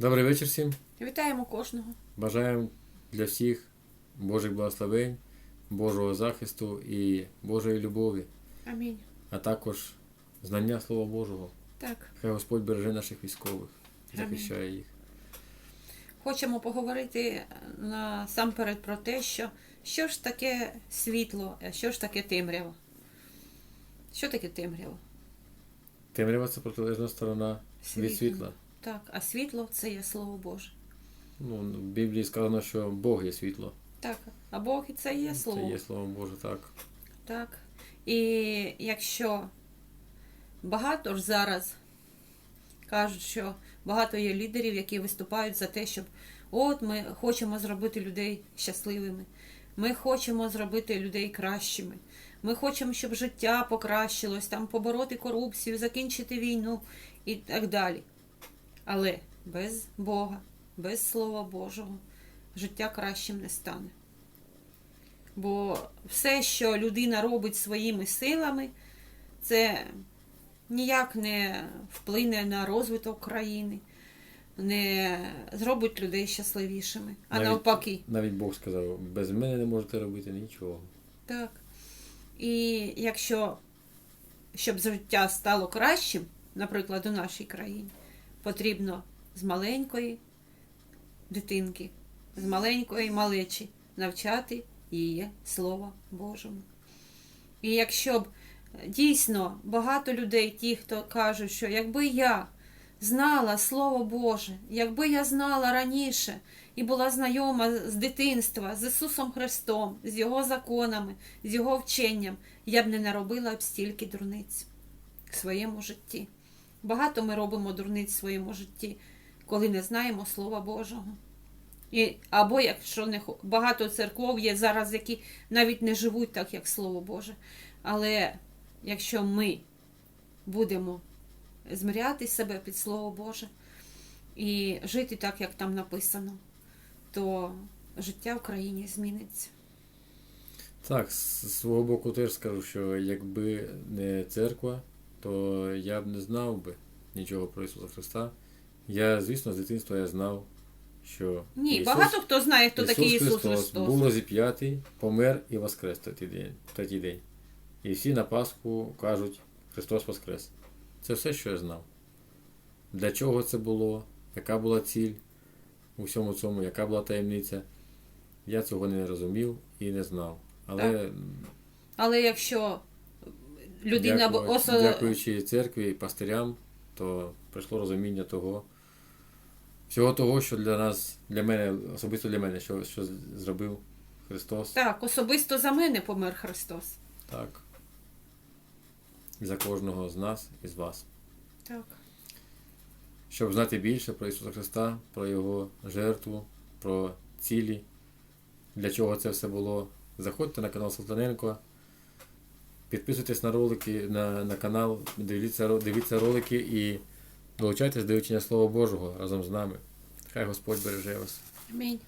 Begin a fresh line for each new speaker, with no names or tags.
Добрий вечір всім.
Вітаємо кожного.
Бажаємо для всіх Божих благословень, Божого захисту і Божої любові,
Амінь.
а також знання Слова Божого.
Так,
Хай Господь береже наших військових,
Амінь.
захищає їх.
хочемо поговорити насамперед про те, що що ж таке світло, що ж таке темрява. Що таке темрява?
Темрява це протилежна сторона від світла.
Так, а світло це є Слово Боже.
Ну, в Біблії сказано, що Бог є світло.
Так, а Бог і це є Слово.
Це є Слово Боже, так.
Так. І якщо багато ж зараз кажуть, що багато є лідерів, які виступають за те, щоб от ми хочемо зробити людей щасливими, ми хочемо зробити людей кращими, ми хочемо, щоб життя покращилось, там побороти корупцію, закінчити війну і так далі. Але без Бога, без Слова Божого життя кращим не стане. Бо все, що людина робить своїми силами, це ніяк не вплине на розвиток країни, не зробить людей щасливішими, а
Навіть-
навпаки.
Навіть Бог сказав, без мене не можете робити нічого.
Так. І якщо щоб життя стало кращим, наприклад, у нашій країні, потрібно з маленької дитинки, з маленької малечі навчати її Слова Божому. І якщо б дійсно багато людей, ті, хто кажуть, що якби я знала Слово Боже, якби я знала раніше і була знайома з дитинства з Ісусом Христом, з Його законами, з Його вченням, я б не наробила б стільки дурниць в своєму житті. Багато ми робимо дурниць в своєму житті, коли не знаємо Слова Божого. І, або якщо не багато церков є зараз, які навіть не живуть так, як Слово Боже. Але якщо ми будемо змиряти себе під Слово Боже і жити так, як там написано, то життя в країні зміниться.
Так, з свого боку теж скажу, що якби не церква, то я б не знав би нічого про Ісуса Христа. Я, звісно, з дитинства я знав, що
Ні,
Ісус,
багато хто знає, хто такий Ісус Христос.
був розіп'ятий, помер і воскрес в третій день, третій день. І всі на Пасху кажуть, Христос Воскрес. Це все, що я знав. Для чого це було, яка була ціль у всьому цьому, яка була таємниця. Я цього не розумів і не знав. Але
Але якщо людина б
Дякую-
осо...
Дякуючи церкві і пастирям, то прийшло розуміння того, всього того, що для нас, для мене, особисто для мене, що, що зробив Христос.
так, особисто за мене помер Христос.
Так. За кожного з нас і з вас.
Так.
Щоб знати більше про Ісуса Христа, про Його жертву, про цілі, для чого це все було, заходьте на канал Салтаненко, підписуйтесь на ролики, на, на канал, дивіться, дивіться ролики і долучайтесь до вивчення Слова Божого разом з нами. Хай Господь береже вас.
Амінь.